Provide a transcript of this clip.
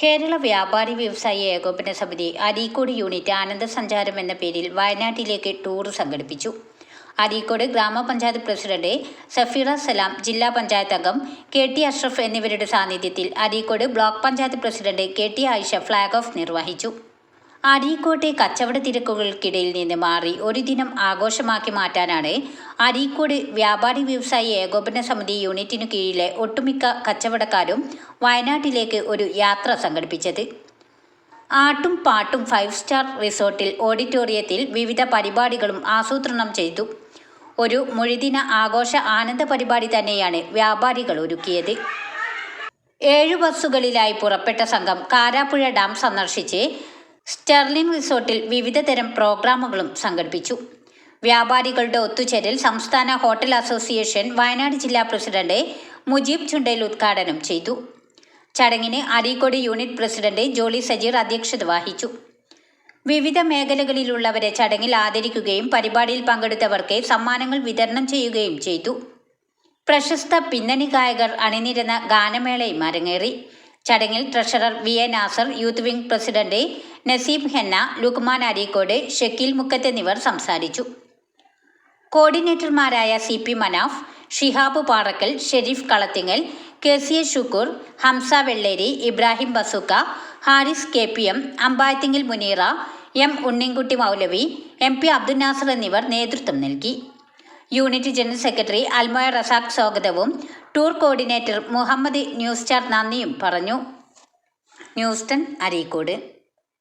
കേരള വ്യാപാരി വ്യവസായി ഏകോപന സമിതി അരീക്കോട് യൂണിറ്റ് ആനന്ദ സഞ്ചാരം എന്ന പേരിൽ വയനാട്ടിലേക്ക് ടൂർ സംഘടിപ്പിച്ചു. അരീക്കോട് ഗ്രാമപഞ്ചായത്ത് പ്രസിഡന്റ് സഫീറ സലാം ജില്ലാ പഞ്ചായത്ത് അംഗം കെ ടി അഷ്റഫ് എന്നിവരുടെ സാന്നിധ്യത്തിൽ Areekode block panchayat president K T Ayisha flag off നിർവഹിച്ചു. അരീക്കോട്ടെ കച്ചവട തിരക്കുകൾക്കിടയിൽ നിന്ന് മാറി ഒരു ദിനം ആഘോഷമാക്കി മാറ്റാനാണ് അരീക്കോട് വ്യാപാരി വ്യവസായി ഏകോപന സമിതി യൂണിറ്റിനു കീഴിലെ ഒട്ടുമിക്ക കച്ചവടക്കാരും വയനാട്ടിലേക്ക് ഒരു യാത്ര സംഘടിപ്പിച്ചത്. ആട്ടും പാട്ടും ഫൈവ് സ്റ്റാർ റിസോർട്ടിൽ ഓഡിറ്റോറിയത്തിൽ വിവിധ പരിപാടികളും ആസൂത്രണം ചെയ്തു. ഒരു മൊഴിദിന ആഘോഷ ആനന്ദ പരിപാടി തന്നെയാണ് വ്യാപാരികൾ ഒരുക്കിയത്. ഏഴു ബസ്സുകളിലായി പുറപ്പെട്ട സംഘം കാരാപ്പുഴ ഡാം സന്ദർശിച്ച് സ്റ്റെർലിൻ റിസോർട്ടിൽ വിവിധ തരം പ്രോഗ്രാമുകളും സംഘടിപ്പിച്ചു. വ്യാപാരികളുടെ ഒത്തുചേരൽ സംസ്ഥാന ഹോട്ടൽ അസോസിയേഷൻ വയനാട് ജില്ലാ പ്രസിഡന്റ് മുജീബ് ചുണ്ടയിൽ ഉദ്ഘാടനം ചെയ്തു. ചടങ്ങിന് അരീക്കോട് യൂണിറ്റ് പ്രസിഡന്റ് ജോളി സജീർ അധ്യക്ഷത വഹിച്ചു. വിവിധ മേഖലകളിലുള്ളവരെ ചടങ്ങിൽ ആദരിക്കുകയും പരിപാടിയിൽ പങ്കെടുത്തവർക്ക് സമ്മാനങ്ങൾ വിതരണം ചെയ്യുകയും ചെയ്തു. പ്രശസ്ത പിന്നണി ഗായകർ അണിനിരന്ന ഗാനമേളയും അരങ്ങേറി. ചടങ്ങിൽ treasurer V A Nasar youth wing president Naseeb Henna Luqman Areekode Shakeel Mukkath എന്നിവർ സംസാരിച്ചു. കോർഡിനേറ്റർമാരായ C P Manaf Shihab Parakkal Shareef Kalathingal K C A Shukoor Hamza Velleri Ibrahim Basukka Haris K P M Ambayathingil Muneera M Unninkutty Moulavi M P Abdul Nasar എന്നിവർ നേതൃത്വം നൽകി. Unit general secretary Almoya Razak സ്വാഗതവും tour coordinator Muhammad ന്യൂസ്റ്റാർ നന്ദിയും പറഞ്ഞു. ന്യൂസ്റ്റൺ അരീക്കോട്.